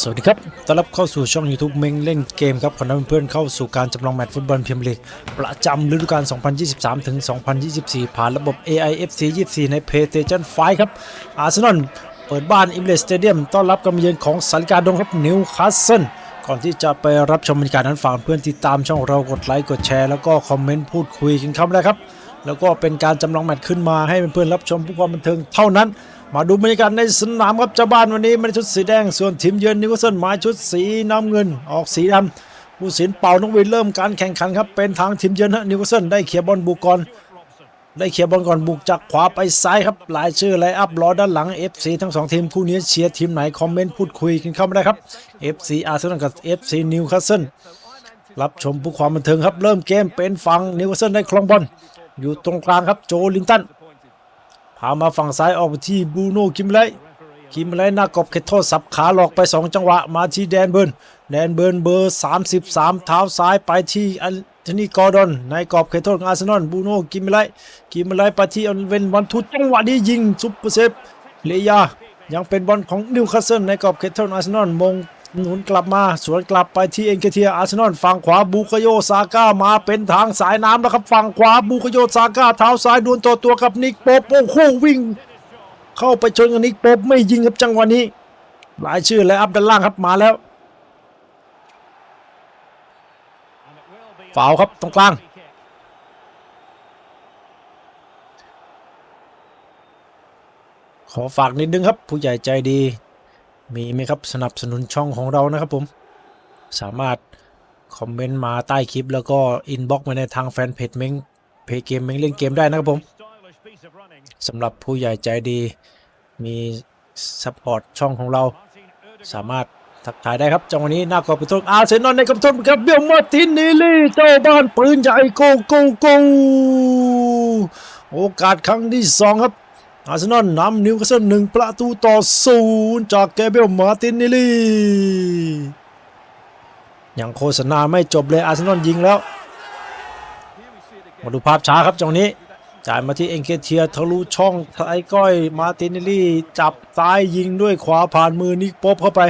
สวัสดีครับ ต้อนรับเข้าสู่ช่อง YouTube เมงเล่นเกมครับ ขอนำเพื่อนเข้าสู่การจำลองแมตช์ฟุตบอลพรีเมียร์ลีก ประจำฤดูกาล 2023 ถึง 2024 ผ่านระบบ AIFC 24 ใน PlayStation 5 ครับ อาร์เซนอลเปิดบ้านอิมเลสเตเดียม ต้อนรับการเยือนของสารกาดงครับนิวคาสเซิลก่อนที่จะไปรับชมบรรยากาศนั้นฝากเพื่อนติดตามช่องเรากดไลค์กดแชร์แล้วก็คอมเมนต์พูดคุยกันครับนะครับ แล้วก็เป็นการจำลองแมตช์ขึ้นมาให้เพื่อนๆรับชมเพื่อความบันเทิงเท่านั้น มาดูบรรยากาศในสนามครับเจ้าบ้านวันนี้ไม่ได้ชุดสีแดงส่วนทีมเยือนนิวคาสเซิลมาชุดสีน้ำเงินออกสีดำผู้สินเป่านกหวีดเริ่มการแข่งขันครับเป็นทางทีมเยือนฮะนิวคาสเซิลได้เคลียบอลบุกก่อนได้เคลียบอลก่อนบุกจากขวาไปซ้ายครับหลายชื่อไลอัพรอด้านหลัง FC ทั้งสองทีมคู่นี้เชียร์ทีมไหนคอมเมนต์พูดคุยกันเข้ามาได้ครับ FC อาร์เซนอลกับ FC นิวคาสเซิลรับชมผู้ความบันเทิงครับเริ่มเกมเป็นฝั่งนิวคาสเซิลได้ครองบอลอยู่ตรงกลางครับโจลินตัน พามาฝั่งซ้ายออกที่บูโน่คิมไลคิมไลหน้ากอบเขตโทษสับขาหลอกไป 2 จังหวะมาที่แดนเบิร์นแดนเบิร์นเบอร์ 33 เท้าซ้ายไปที่อันโทนี่กอร์ดอนในกรอบเขตโทษของอาร์เซนอลบูโน่คิมไลคิมไลไปที่อันเวนวันทุจังหวะนี้ยิงซุปเปอร์เซฟเลยายังเป็นบอลของนิวคาสเซิลในกรอบเขตโทษอาร์เซนอลมง หนุนกลับมา สวนกลับไปที่เอ็นเคเทียอาร์เซนอลฝั่งขวาบูคโยซาก้ามาเป็นทางสายน้ำแล้วครับฝั่งขวาบูคโยซาก้าเท้าซ้ายดวลตัวตัวกับนิกโปโป้โควิ่ง เข้าไปชนกับนิกโป๊ปไม่ยิงครับจังหวะนี้ หลายชื่อและอัพด้านล่างครับมาแล้วฝาวครับตรงกลางขอฝากนิดนึงครับ ผู้ใหญ่ใจดี มีไหมครับสนับสนุนช่องของเรานะครับผม สามารถคอมเมนต์มาใต้คลิป แล้วก็อินบ็อกมาในทางแฟนเพจเม้งเพจเกมเม้งเล่นเกมได้นะครับผมสำหรับผู้ใหญ่ใจดีมีซัพพอร์ตช่องของเรา สามารถทักทายได้ครับจังหวะนี้หน้ากรอบประตูอาเซนอลในกำทนครับเบลมาตินนิลี่เจ้าบ้านปืนใหญ่โกโกโกโอกาสครั้งที่สองครับ อาร์เซนอลนำนิวคาสเซิลหนึ่งประตูต่อศูนย์จากแกเบลมาตินนิลี่ยังโฆษณาไม่จบเลยอาร์เซนอลยิงแล้ว มาดูภาพช้าครับจังนี้ จ่ายมาที่เอ็นเคเทียทะลุช่องไทยก้อยมาตินนลลี่จับซ้ายยิงด้วยขวาผ่านมือนิกป๊บเข้าไป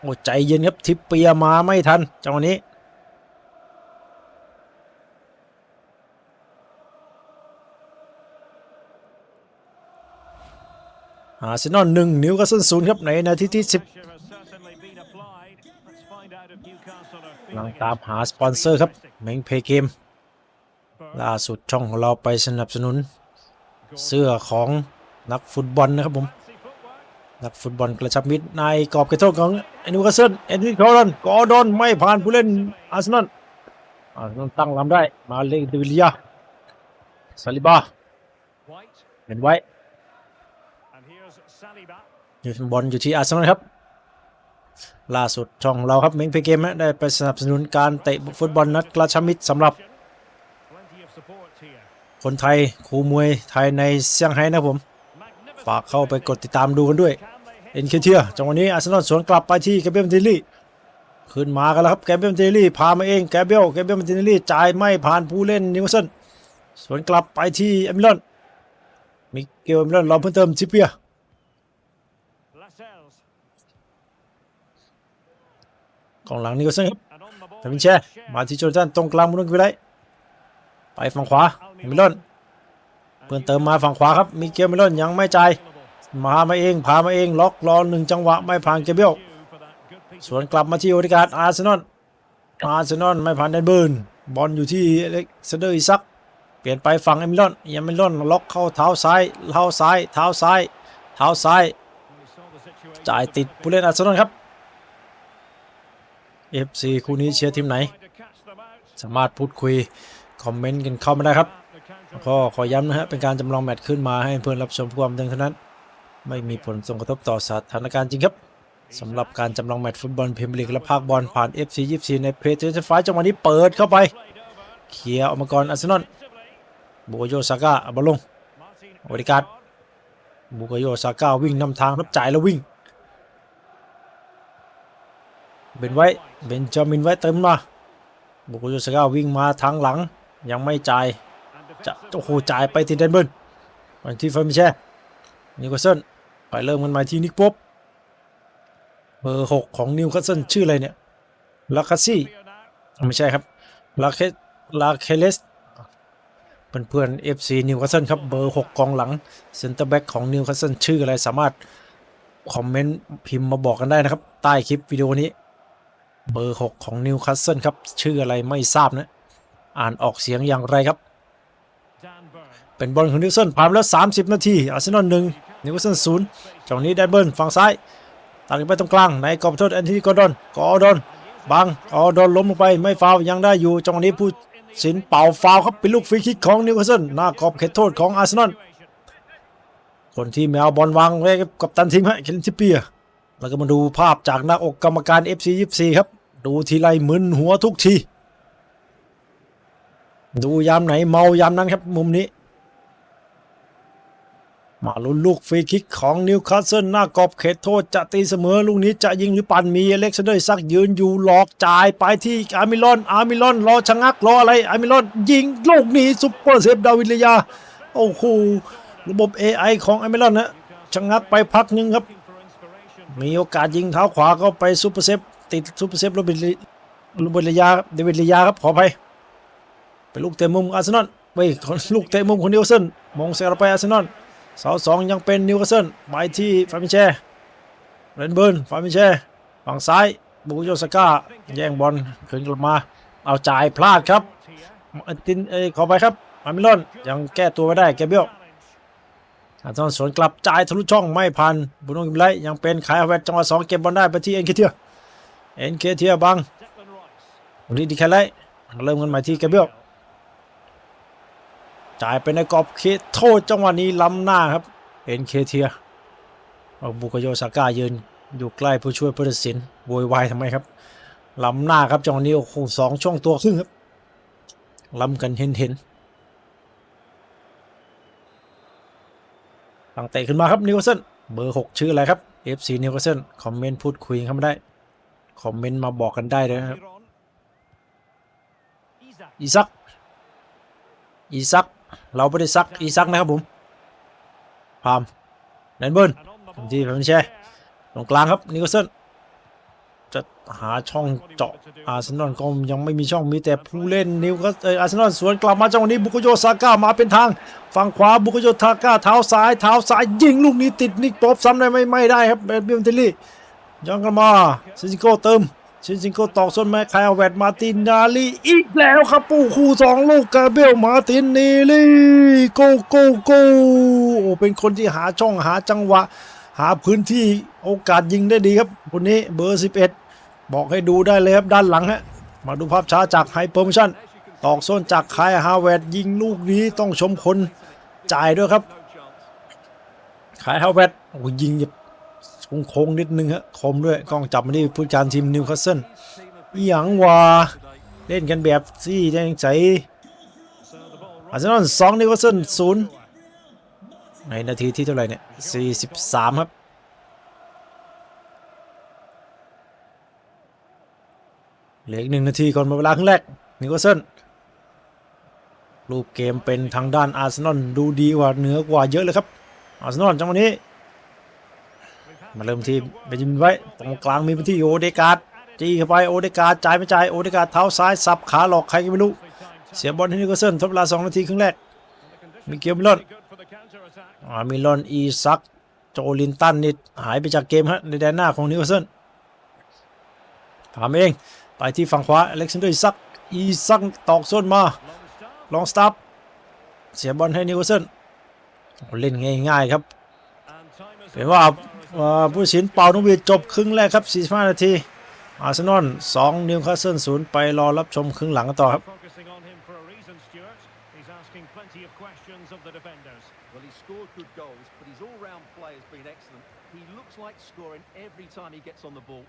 โอ้ใจเย็นครับทิปเปียมาไม่ทันจังนี้ อาร์เซนอลหนึ่งนิวคาสเซิลศูนย์ครับในนาทีที่10กำลังตามหาสปอนเซอร์ครับเมงเพย์เกมล่าสุดช่องของเราไปสนับสนุน เสื้อของนักฟุตบอลนะครับผม นักฟุตบอลกระชับมิตรในกรอบเขตโทษของเอ็นวิคาเซนเอ็นวิคาร์ดอนกอร์ดอนไม่ผ่านผู้เล่นอาร์เซนอลอาร์เซนอลตั้งลำได้มาเลกเดวิลเลียซาลิบาเห็นไว้ อยู่บอลอยู่ที่อาร์เซนอลครับ ล่าสุดช่องเราครับเมงเพย์เกมได้ไปสนับสนุนการเตะฟุตบอลนัดกระชับมิตรสำหรับ คนไทยครูมวยไทยในเซี่ยงไฮ้นะครับผม ฝากเข้าไปกดติดตามดูกันด้วย เอ็นเคเทียจังหวะนี้อาร์เซนอลสวนกลับไปที่แกเบรียลมาร์ตินเนลลี่ขึ้นมากันแล้วครับแกเบรียลมาร์ตินเนลลี่พามาเองแกเบรียลแกเบรียลมาร์ตินเนลลี่จ่ายไม่ผ่านผู้เล่นนิวคาสเซิลสวนกลับไปที่เอมิลอนมิเกลเอมิลอนรอเพิ่มเติมทิปเปีย กองหลังนิวคาสเซิลครับทามินแช่มาที่โจนสันตรงกลางมุนกิไลไปฝั่งขวาเอมิลอนเพื่อนเติมมาฝั่งขวาครับมีเกมเมลอนยังไม่ใจมามาเองพามาเองล็อกรอหนึ่งจังหวะไม่ผ่านเกเบลสวนกลับมาที่โอริการอาร์เซนอลอาร์เซนอลไม่ผ่านแดนเบิร์นบอลอยู่ที่เล็กซเดอร์อิซักเปลี่ยนไปฝั่งเอมิลอนเอมิลอนล็อกเข้าเท้าซ้ายเท้าซ้าย เท้าซ้าย เท้าซ้าย จ่ายติดผู้เล่นอาร์เซนอลครับ FC คู่นี้เชียร์ทีมไหน สามารถพูดคุย คอมเมนต์กันเข้ามาได้ครับก็ขอย้ำนะฮะเป็นการจำลองแมตช์ขึ้นมาให้เพื่อนรับชมความเดิงเท่านั้น ไม่มีผลส่งกระทบต่อสถานการณ์จริงครับสำหรับการจำลองแมตช์ฟุตบอลพรีเมียร์ลีกและภาคบอลผ่าน FC 24 ในเพจเจนไฟจังหวะนี้เปิดเข้าไปเคลียร์ออกมาก่อนอาร์เซนอลบุกโยซาก้าบอลลงบริการบุกโยซาก้าวิ่งนำทางรับจ่ายแล้ววิ่ง เบนไว้เบนจามินไว้เติมมาบุกโยซาก้าวิ่งมาทางหลัง ยังไม่จ่ายจะโอ้โหจ่ายไปที่เดนเบิร์นไปที่เฟอร์มิเช่นิโคลสันไปเริ่มกันใหม่ที่นิกป๊บเบอร์หกของนิวคาสเซิลชื่ออะไรเนี่ยลาคาซี่ไม่ใช่ครับลาเคลาเคเลสเพื่อนเพื่อนเอฟซีนิวคาสเซิลครับเบอร์หกกองหลังเซนเตอร์แบ็กของนิวคาสเซิลชื่ออะไรสามารถคอมเมนต์พิมพ์มาบอกกันได้นะครับ ใต้คลิปวิดีโอนี้ เบอร์ 6 ของนิวคาสเซิลครับ ชื่ออะไรไม่ทราบนะ อ่านออกเสียงอย่างไรครับ เป็นบอลของนิวคาสเซิลผ่านไปแล้ว 30 นาที อาร์เซนอลหนึ่งนิวคาสเซิลศูนย์จังหวะนี้ได้เบิร์นฝั่งซ้ายตัดไปตรงกลางในกรอบโทษแอนโทนีกอร์ดอนกอร์ดอนบังกอร์ดอนล้มลงไปไม่ฟาวยังได้อยู่จังหวะนี้ผู้สินเป่าฟาวครับเป็นลูกฟรีคิกของนิวคาสเซิลหน้ากรอบเขตโทษของอาร์เซนอลคนที่ไม่เอาบอลวางไว้กับตันทีมฮะเคลินทิปเปียแล้วก็มาดูภาพจากหน้าอกกรรมการ FC 24 ครับ ดูทีไรมึนหัวทุกที ดูยามไหนเมายามนั้นครับมุมนี้ มาลุ้นลูกฟรีคิกของนิวคาสเซิลหน้ากรอบเขตโทษจะตีเสมอลูกนี้จะยิงหรือปั่นมีเล็กซานเดอร์ซักยืนอยู่หลอกจ่ายไปที่อาร์มิลอน อาร์มิลอนรอชะงักรออะไร อาร์มิลอนยิงลูกนี้ซุปเปอร์เซฟดาวิลยา โอ้โหระบบ AI ของอาร์มิลอนนะชะงักไปพักหนึงครับ มีโอกาสยิงเท้าขวาเข้าไปซูเปอร์เซฟ ติดซูเปอร์เซฟโรบินโรบินระยาเดวิดระยาครับขออภัยเป็นลูกเตะมุมอาร์เซนอลเว้ยลูกเตะมุมของนิวคาสเซิลมองเสียไปอาร์เซนอลเสาสองยังเป็นนิวคาสเซิลไปที่ฟามิเช่เรนเบิร์นฟามิเช่ฝั่งซ้ายบูโยสก้าแย่งบอลคืนกลับมา เอาจ่ายพลาดครับตินเอขอไปครับอามิลอนยังแก้ตัวไม่ได้แกเบี้ยวอาร์เซนอลสวนกลับจ่ายทะลุช่องไม่ผ่านบุโนกิมไลยังเป็นขายอาแวตจังหวะสองเก็บบอลได้ไปที่เอ็นเคเทีย เอ็นเคเทียบังรีดีแคไลเริ่มกันใหม่ที่แกเบลจ่ายไปในกรอบเขตโทษจังหวะนี้ล้ำหน้าครับเอ็นเคเทียบุกโยซาก้ายืนอยู่ใกล้ผู้ช่วยผู้ตัดสินโวยวายทำไมครับล้ำหน้าครับจังหวะนี้โอ้โหสองช่องตัวครึ่งครับล้ำกันเห็นเห็นตั้งเตะขึ้นมาครับนิวคาสเซิลเบอร์ 6 ชื่ออะไรครับ FC นิวคาสเซิลคอมเมนต์พูดคุยเข้ามาได้ คอมเมนต์มาบอกกันได้เลยครับอีซัก อีซัก เราไม่ได้ซัก อีซักนะครับผมพามแนนเบิร์นที่ผมแช่ตรงกลางครับนิวคาสเซิลจะหาช่องเจาะอาร์เซนอลก็ยังไม่มีช่องมีแต่ผู้เล่นนิวคาสเอออาร์เซนอลสวนกลับมาจังหวะนี้บุกโยซาก้ามาเป็นทางฝั่งขวาบุกโยทาก้าเท้าซ้ายเท้าซ้ายยิงลูกนี้ติดนิกป๊อบซ้ำได้ไม่ไม่ได้ครับเบนบิมเทลลี่ ย้อนกลับมาซินซิโก้เติมซินซิโก้ตอกส้นแม่คายเอาแวดมาตินนาลีอีกแล้วครับปู่คู่สองลูกกาเบลมาตินนีลีโกโกโกโอ้เป็นคนที่หาช่องหาจังหวะ หาพื้นที่โอกาสยิงได้ดีครับคนนี้เบอร์ 11 บอกให้ดูได้เลยครับด้านหลังฮะมาดูภาพช้าจากไฮเปอร์มิชั่นตอกส้นจากคายฮาเวดยิงลูกนี้ต้องชมคนจ่ายด้วยครับคายฮาเวดโอ้ยิงแบบ โค้งนิดนึงฮะคมด้วยกล้องจับมาที่ผู้จัดการทีมนิวคาสเซิลอย่างว่าเล่นกันแบบซี่แดงใจอาร์เซนอลสองนิวคาสเซิลศูนย์ในนาทีที่เท่าไหร่เนี่ย43ครับเหลืออีกหนึ่งนาทีก่อนหมดเวลาครึ่งแรกนิวคาสเซิลรูปเกมเป็นทางด้านอาร์เซนอลดูดีกว่าเหนือกว่าเยอะเลยครับอาร์เซนอลจังหวะนี้ มาเริ่มที่เบนจามินไว้ตรงกลางมีพื้นที่โอเดกาดจี้เข้าไปโอเดกาดจ่ายไม่จ่ายโอเดกาดเท้าซ้ายสับขาหลอกใครก็ไม่รู้เสียบอลให้นิวคเซิลทดเวลา2นาทีครึ่งแรกมีเกมลอนมิลอนอีซักโจลินตันนี่หายไปจากเกมฮะในแดนหน้าของนิวคเซิลถามเองไปที่ฝั่งขวาอเล็กซานเดอร์อีซักอีซักตอกส้นมาลองสตาร์เสียบอลให้นิวคเซิลเล่นง่ายๆครับเป็นว่า ผู้สินเป่านกหวีดจบครึ่งแรกครับ 45 นาที อาร์เซนอล2นิวคาสเซิล0ไปรอรับชมครึ่งหลังกันต่อครับ Focusing on him for a reason, Stuart. He's asking plenty of questions of the defenders. Well, he's scored good goals, but his all-round play has been excellent. He looks like scoring every time he gets on the ball.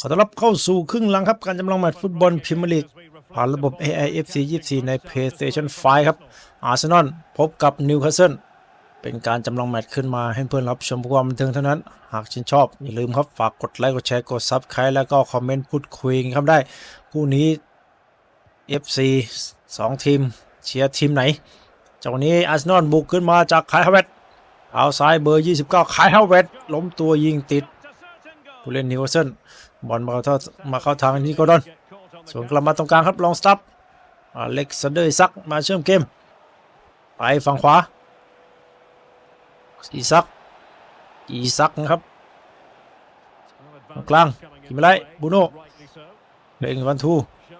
ขอต้อนรับเข้าสู่ครึ่งหลังครับ การจำลองแมตช์ฟุตบอลพรีเมียร์ลีกผ่านระบบ AIFC 24 ใน PlayStation 5 ครับอาร์เซนอลพบกับนิวคาสเซิลเป็นการจำลองแมตช์ขึ้นมาให้เพื่อนรับชมความบันเทิงเท่านั้น หากชื่นชอบ อย่าลืมครับ ฝากกดไลค์กดแชร์กดซับ s c r i b e แล้วก็คอมเมนต์พูดคุยกันครับได้คู่นี้ FC 2 ทีม เชียร์ทีมไหนจากวันนี้อาร์เซนอลบุกขึ้นมาจากคายฮาวเวตเอาซ้ายเบอร์ 29คายฮาวเวตล้มตัวยิงติดผู้เล่นนิวคาสเซิล บอลมาเข้ามาเข้าทางนิโกดอนส่วนกลับมาตรงกลางครับลองสตับอเล็กซานเดอร์ซักมาเชื่อมเกม ไปฝั่งขวาอีซักอีซักนะครับกลางกินไม่ได้บูโน่เล่นวันทู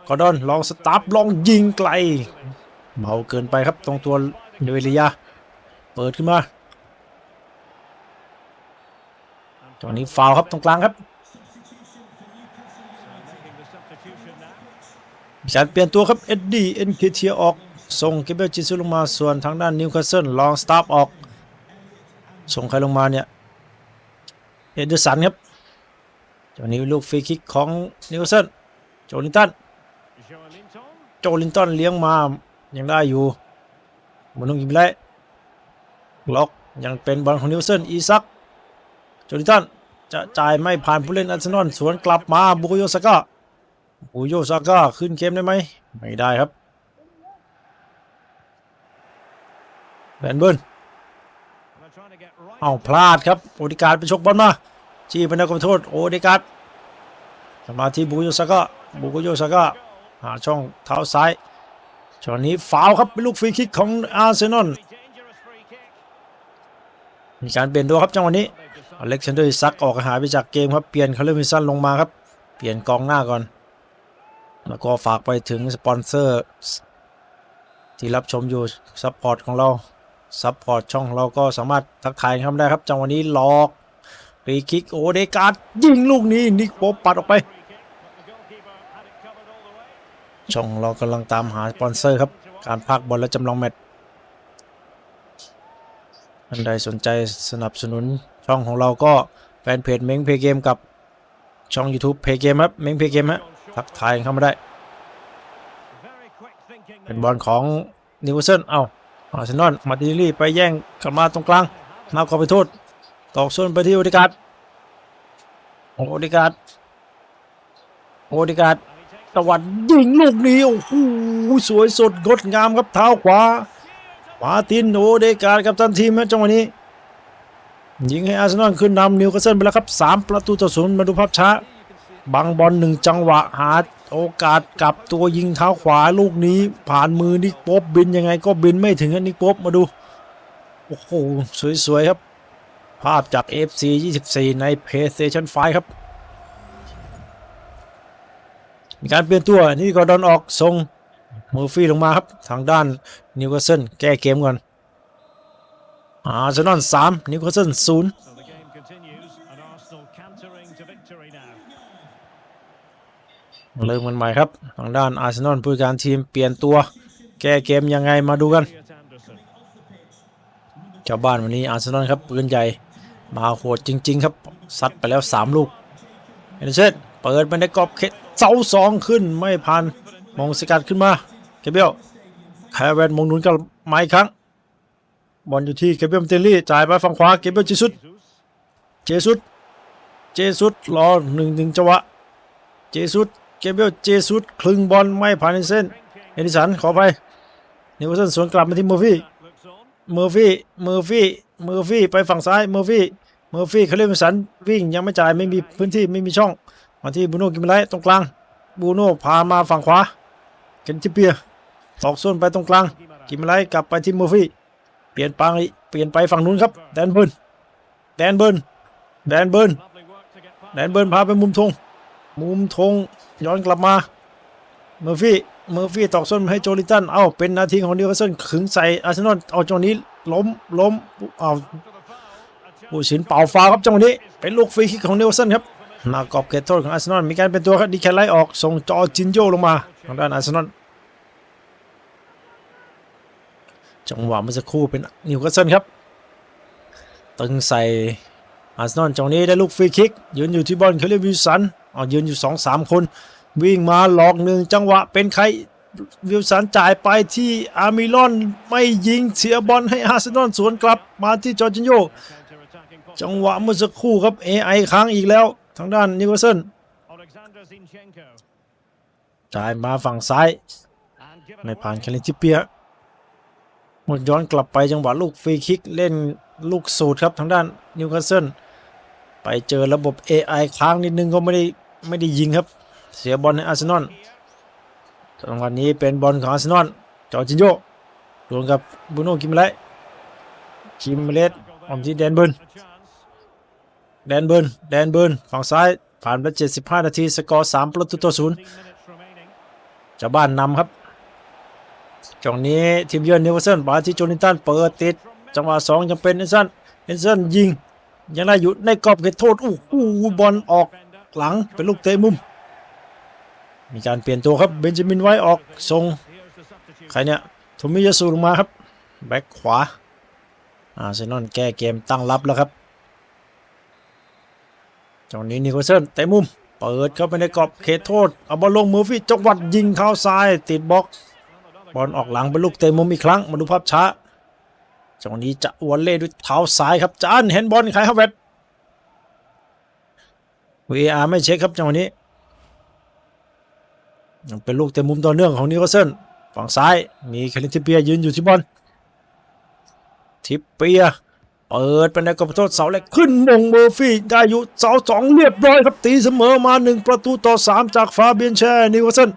กอดอนลองสตาร์ทลองยิงไกลเบาเกินไปครับตรงตัวเดวิลิยา เปิดขึ้นมาตอนนี้ฟาวครับตรงกลางครับ มี การเปลี่ยนตัวครับเอ็ดดี้เอ็นเคเทียออก ส่งเกเบลจิซุลงมาส่วนทางด้านนิวคาสเซิลลองสตาร์ออก ส่งใครลงมาเนี่ยเอเดอร์สันครับเจ้านี้ลูกฟรีคิกของนิวคาสเซิลโจลินตันโจลินตันเลี้ยงมายังได้อยู่มันต้องยิงไล่ล็อกยังเป็นบอลของนิวคาสเซิลอีซักโจลินตันจะจ่ายไม่ผ่านผู้เล่นอาร์เซนอลสวนกลับมาบุกโยสก้า บูโยซาก้าขึ้นเกมได้ไหม ไม่ได้ครับแบนเบิร์นเอาพลาดครับ โอดิการดไปชกบอลมาชี้ไปนักโทษ โอดิการดกลับมาที่บูโยซาก้าบูโยซาก้าหาช่องเท้าซ้ายช็อตนี้ฟาวครับเป็นลูกฟรีคิกของอาร์เซนอลมีการเปลี่ยนตัวครับจังหวะนี้อเล็กซานเดอร์ซักออกหายไปจากเกมครับ เปลี่ยนคาร์ลมิสันลงมาครับ เปลี่ยนกองหน้าก่อน แล้วก็ฝากไปถึงสปอนเซอร์ ที่รับชมอยู่ซัพพอร์ตของเราซัพพอร์ตช่องเราก็สามารถทักทายเข้าได้ครับจังหวะนี้หลอกรีคิกโอเดการ์ดยิงลูกนี้นิกโปปปัดออกไป ช่องเรากำลังตามหาสปอนเซอร์ครับ การพากบอลและจำลองแมตช์ท่านใดสนใจสนับสนุนช่องของเราก็แฟนเพจเม้งเพย์เกมกับช่อง YouTube เพย์เกมครับเม้งเพย์เกมฮะ ทักทายเข้ามาได้ เป็นบอลของนิวเซนเอาอาร์เซนอลมาดิลี่ไปแย่งกลับมาตรงกลางมาขอไปโทษ ตอกส่วนไปที่โอดิการ์ดโอดิการ์ดโอดิการ์ดตะวันยิงลูกนี้โอ้โหสวยสดงดงามครับเท้าขวามาร์ตินโอเดการ์ดกับทันทีมนะจังหวะนี้ ยิงให้อาร์เซนอลขึ้นนำนิวคาสเซิลไปแล้วครับ 3 ประตูต่อศูนย์มาดูภาพช้า บังบอลหนึ่งจังหวะหาโอกาสกลับตัวยิงเท้าขวาลูกนี้ผ่านมือนิกป๊บบินยังไงก็บินไม่ถึงนิกป๊บมาดู โอ้โห สวย ๆ ครับ ภาพจาก FC 24 ใน PlayStation 5 ครับ มีการเปลี่ยนตัวนี่ก็ดอนออกทรงเมอร์ฟี่ลงมาครับ ทางด้านนิวคาสเซิลแก้เกมก่อนอาร์เซนอล3นิวคาสเซิล0 So the เริ่มกันใหม่ครับ ทางด้านอาร์เซนอลผู้การทีมเปลี่ยนตัว แก้เกมยังไงมาดูกันชาวบ้านวันนี้อาร์เซนอลครับปืนใหญ่มาโหดจริง ๆ ครับซัดไปแล้ว 3 ลูกเอเดนเซนเปิดไปในกรอบเขตเสาสองขึ้นไม่ผ่านมองสกัดขึ้นมาเกเบลแคร์แวนมงหนุนกับไม้ครั้งบอลอยู่ที่เกเบลเตลลี่จ่ายไปฝั่งขวาเกเบลเจสุดเจสุดเจสุดรอหนึ่งหนึ่งจังหวะเจสุด เกเบลเจสุดคลึงบอลไม่ผ่านในเส้นเอดิสันขอไปนิวคาสเซิลสวนกลับมาที่เมอร์ฟี่เมอร์ฟี่เมอร์ฟี่เมอร์ฟี่ไปฝั่งซ้ายเมอร์ฟี่เมอร์ฟี่เขาเล่นสันวิ่งยังไม่จ่ายไม่มีพื้นที่ไม่มีช่องมาที่บูโน่กิมไลตรงกลางบูโน่พามาฝั่งขวาเคนจิเปียตอกส้นไปตรงกลางกิมไลกลับไปที่เมอร์ฟี่เปลี่ยนปังเปลี่ยนไปฝั่งนู้นครับแดนเบิร์นแดนเบิร์นแดนเบิร์นแดนเบิร์นพาไปมุมธงมุมธง ย้อนกลับมา เมอร์ฟี่ เมอร์ฟี่ตอกส้นให้โจลิตัน เอ้า เป็นนาทีของนิวคาสเซิลขึงใส่อาร์เซนอล เอาจังหวะนี้ล้ม ล้ม เอาผู้สินเป่าฟาวครับจังหวะนี้ เป็นลูกฟรีคิกของนิวคาสเซิลครับหน้ากรอบเขตโทษของอาร์เซนอล มีการเป็นตัวครับดีแคไลออก ส่งจอจินโยลงมา ทางด้านอาร์เซนอล จังหวะเมื่อสักครู่เป็นนิวคาสเซิลครับ ตึงใส่อาร์เซนอลจังหวะนี้ได้ลูกฟรีคิก ยืนอยู่ที่บอลเคลเลวิลสัน เอายืนอยู่สองสามคน วิ่งมาหลอกหนึ่งจังหวะเป็นใครวิลสันจ่ายไปที่อาร์มิลอนไม่ยิงเสียบอลให้อาร์เซนอลสวนกลับมาที่จอร์จินโยจังหวะเมื่อสักครู่ครับ AI ค้างอีกแล้ว ทางด้านนิวคาสเซิล Alexander Zinchenko. จ่ายมาฝั่งซ้าย And given ไม่ผ่านแคลิทิเปียหมดย้อนกลับไปจังหวะลูกฟรีคิกเล่นลูกสูตรครับทางด้านนิวคาสเซิลไปเจอระบบ AI ค้างนิดนึงก็ไม่ได้ ไม่ได้ยิงครับ เสียบอลให้อาร์เซนอลจังหวะนี้เป็นบอลของอาร์เซนอลจอร์จินโยดวลกับบูโน่กิมเลสคิมเลสออมที่แดนเบิร์นแดนเบิร์นแดนเบิร์นฝั่งซ้ายผ่านไป75 นาที สกอร์ 3 ประตูต่อศูนย์จ้าบ้านนำครับจังหวะนี้ทีมเยือนนิวคาสเซิลบาที่โจนินตันเปิดติด จังหวะสองยังเป็นเอนสันเอนสันยิงยังได้อยู่ในกรอบเขตโทษอู้หูบอลออก หลังเป็นลูกเตะมุม มีการเปลี่ยนตัวครับเบนจามินไว้ออกทรงใครเนี่ยโทมิยาสูลงมาครับแบ็คขวาอาร์เซนอลแก้เกมตั้งรับแล้วครับจังนี้นิโคลเซนเตะมุม เปิดเข้าไปในกรอบเขตโทษเอาบอลลงมือฟี่จังหวัดยิงเท้าซ้ายติดบล็อกบอลออกหลังเป็นลูกเตะมุมอีกครั้งมาดูภาพช้าจังนี้จะอวอลเล่ด้วยเท้าซ้ายครับจานเห็นบอลใครครับเวท VAR ไม่เช็คครับจังหวะนี้ยังเป็นลูกเตะมุมต่อเนื่องของนิโคลเซนฝั่งซ้ายมีคารินทิเปียยืนอยู่ที่บอลทิปเปียเปิดไปในกรอบโทษเสาแรกขึ้นมงเมอร์ฟี่ได้อยู่เสาสองเรียบร้อยครับตีเสมอมาหนึ่งประตูต่อสามจากฟาเบียนแชร์นิโคลเซน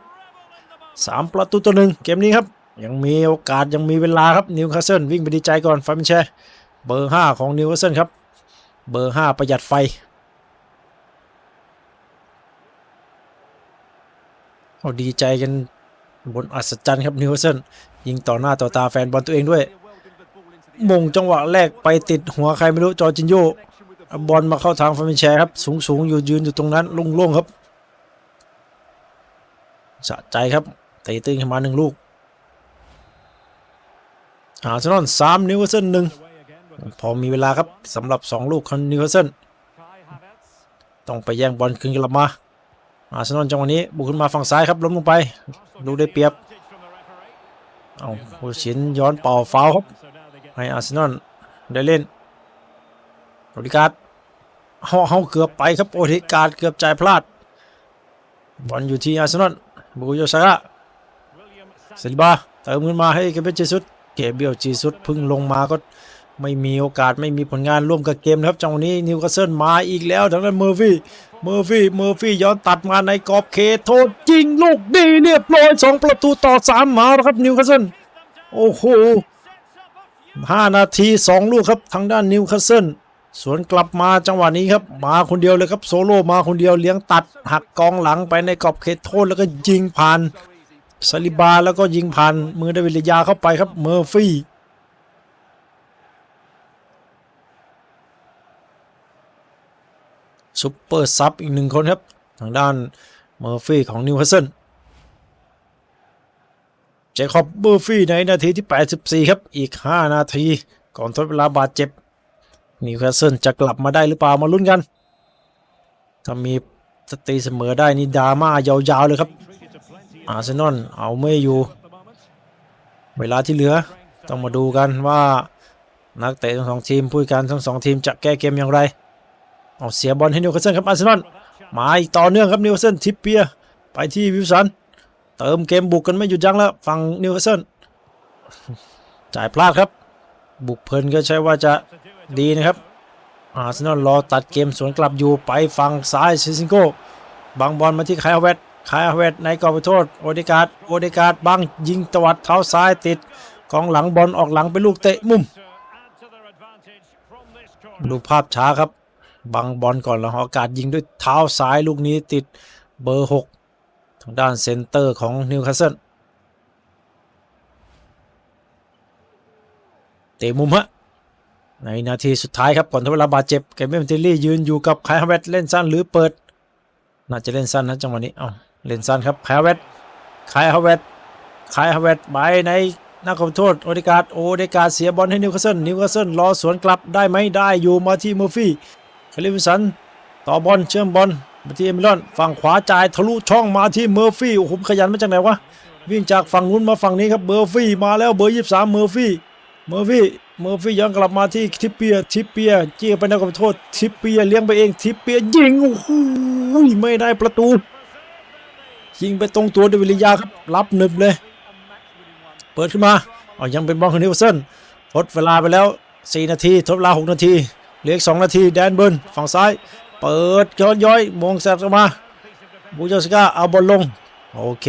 สามประตูต่อหนึ่งเกมนี้ครับ ยังมีโอกาสยังมีเวลาครับนิวคาสเซิลวิ่งไปดีใจก่อนฟาเบินแชร์เบอร์ห้าของนิวคาสเซิลครับเบอร์ห้าประหยัดไฟ เขาดีใจกันบนอัศจรรย์ครับนิวเซิลยิงต่อหน้าต่อตาแฟนบอลตัวเองด้วย มงจังหวะแรกไปติดหัวใครไม่รู้จอจินโยบอลมาเข้าทางฟาบิแชร์ครับ สูงสูงอยู่ยืนอยู่ตรงนั้นโล่งๆครับสะใจครับตีตื้นขึ้นมาหนึ่งลูกอาร์เซนอลสามนิวเซิลหนึ่งพอมีเวลาครับสำหรับสองลูกของนิวเซิล Kai Havertz. ต้องไปแย่งบอลคืนกลับมา อาร์เซนอลจังหวะนี้บุกขึ้นมาฝั่งซ้ายครับล้มลงไปดูได้เปรียบเอาผู้ชินย้อนเป่าฟาวล์ครับให้อาร์เซนอลได้เล่นโอดิการ์ดเฮาเฮาเกือบไปครับโอดิการ์ดเกือบใจพลาดบอลอยู่ที่อาร์เซนอลบุกโยซาระ William ซิบาเติมขึ้นมาให้เกเบจีซุดเกเบียลจีซุดพึ่งลงมาก็ไม่มีโอกาสไม่มีผลงานร่วมกับเกมนะครับจังหวะนี้นิวคาสเซิลมาอีกแล้วทางด้านเมอร์ฟี่ เมอร์ฟี่เมอร์ฟี่ย้อนตัดมาในกรอบเขตโทษยิงลูกดีเรียบร้อยสองประตูต่อสามมาแล้วครับนิวคาสเซิลโอ้โหห้านาทีสองลูกครับทางด้านนิวคาสเซิลสวนกลับมาจังหวะนี้ครับ มาคนเดียวเลยครับโซโล่มาคนเดียวเลี้ยงตัดหักกองหลังไปในกรอบเขตโทษแล้วก็ยิงผ่านซาลิบาแล้วก็ยิงผ่านมือเดวิดยาเข้าไปครับเมอร์ฟี่ ซุปเปอร์ซับอีกหนึ่งคนครับ ทางด้านเมอร์ฟี่ของนิวคาสเซิลเจคอบเมอร์ฟี่ในนาทีที่ 84 ครับ อีก 5 นาที ก่อนทดเวลาบาดเจ็บนิวคาสเซิลจะกลับมาได้หรือเปล่ามาลุ้นกัน ถ้ามีสตีเสมอได้นี่ดราม่ายาวๆเลยครับอาร์เซนอลเอาไม่อยู่ เวลาที่เหลือต้องมาดูกันว่านักเตะทั้งสองทีมผู้จัดการทั้งสองทีมจะแก้เกมอย่างไร เอาเสียบอลให้นิวคาสเซิลครับอาร์เซนอลมาอีกต่อเนื่องครับนิวคาสเซิลทิปเปียไปที่วิลสันเติมเกมบุกกันไม่หยุดยั้งแล้วฝั่งนิวคาสเซิลจ่ายพลาดครับ บุกเพลินก็ใช่ว่าจะดีนะครับอาร์เซนอลรอตัดเกมสวนกลับอยู่ไปฝั่งซ้ายซิซิงโกบังบอลมาที่ไคอาเวตไคอาเวตในกรอบโทษโอเดการ์ดโอเดการ์ดบังยิงตวัดเท้าซ้ายติดกองหลังบอลออกหลังเป็นลูกเตะมุม ดูภาพช้าครับ บังบอลก่อนแล้วโอกาสยิงด้วยเท้าซ้ายลูกนี้ติดเบอร์ 6 ทางด้านเซนเตอร์ของนิวคาสเซิลเตะมุมฮะในนาทีสุดท้ายครับก่อนทเวลาบาดเจ็บเกมเบมติลลี่ยืนอยู่กับไคฮาเวตเล่นสั้นหรือเปิด น่าจะเล่นสั้นนะจังหวะนี้เอ้าเล่นสั้นครับไคฮาเวตไคฮาเวตไคฮาเวตไปในนักขอโทษโอเดการ์ดโอเดการ์ดเสียบอลให้นิวคาสเซิลนิวคาสเซิลรอสวนกลับได้ไหมได้อยู่มาที่เมอร์ฟี่ คาริวิสัน ต่อบอลเชื่อมบอลมาที่เอมิลอน ฝั่งขวาจ่ายทะลุช่องมาที่เมอร์ฟี่โอ้โหขยันมาจากไหนวะ วิ่งจากฝั่งนู้นมาฝั่งนี้ครับเบอร์ฟี่มาแล้วเบอร์ยี่สามเมอร์ฟี่เมอร์ฟี่เมอร์ฟี่ยังกลับมาที่ทิปเปียทิปเปียเจี้ยไปนักขอโทษ ทิปเปียเลี้ยงไปเองทิปเปียยิงโอ้โหไม่ได้ประตูยิงไปตรงตัวเดวิลิยาครับรับหนึบเลย เปิดขึ้นมาเอยังเป็นบอลของนิวเซนทดเวลาไปแล้ว 4 นาที ทดเวลา 6 นาที เหลือสอีก2นาทีแดนเบิร์นฝั่งซ้าย เปิดย้อนย้อยมงแซดออกมาบูโจสกาเอาบอลลง โอเค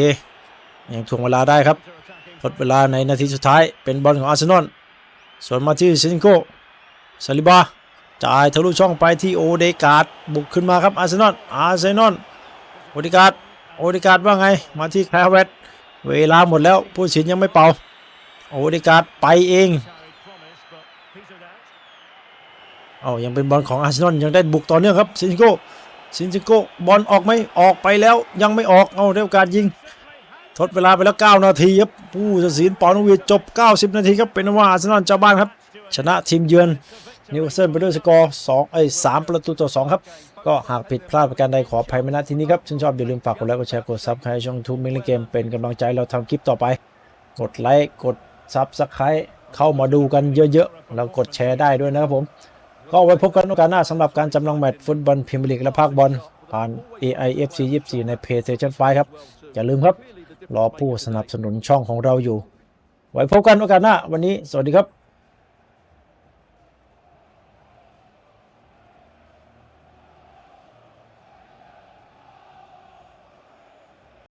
ยังถ่วงเวลาได้ครับทดเวลาในนาทีสุดท้ายเป็นบอลของอาร์เซนอลส่วนมาที่ซินโกซาลิบาจ่ายทะลุช่องไปที่โอเดกาดบุกขึ้นมาครับอาร์เซนอลอาร์เซนอลโอเดกาดโอเดกาดว่าไงมาที่แคลเวตเวลาหมดแล้วผู้ตัดสินยังไม่เป่า โอเดกาดไปเอง เอายังเป็นบอลของอาร์เซนอลยังได้บุกต่อเนื่องครับซินโกซินโกบอลออกไหมออกไปแล้วยังไม่ออกเอาได้โอกาสยิง ทดเวลาไปแล้ว 9 นาทีครับผู้ตัดสินปอนวีจบ 90 นาทีครับเป็นว่าอาร์เซนอลเจ้าบ้านครับ ชนะทีมเยือนนิวเซิลไปด้วยสกอร์2ไอ้ย3ประตูต่อ 2 ครับ ก็หากผิดพลาดประการใดขออภัยมาณที่นี้ครับชื่นชอบอย่าลืมฝากกดไลค์กดแชร์กดซับสไครช่องทูมิลเกมเป็นกำลังใจเราทำคลิปต่อไป กดไลค์กดซับสไครต์เข้ามาดูกันเยอะๆแล้วกดแชร์ได้ด้วยนะครับผม ก็ไว้พบกันโอกาสหน้าสำหรับการจำลองแมตช์ฟุตบอลพรีเมียร์ลีกและภาคบอลผ่าน AIFC 24 ใน PlayStation 5 ครับ อย่าลืมครับ รอผู้สนับสนุนช่องของเราอยู่ ไว้พบกันโอกาสหน้า วันนี้ สวัสดีครับ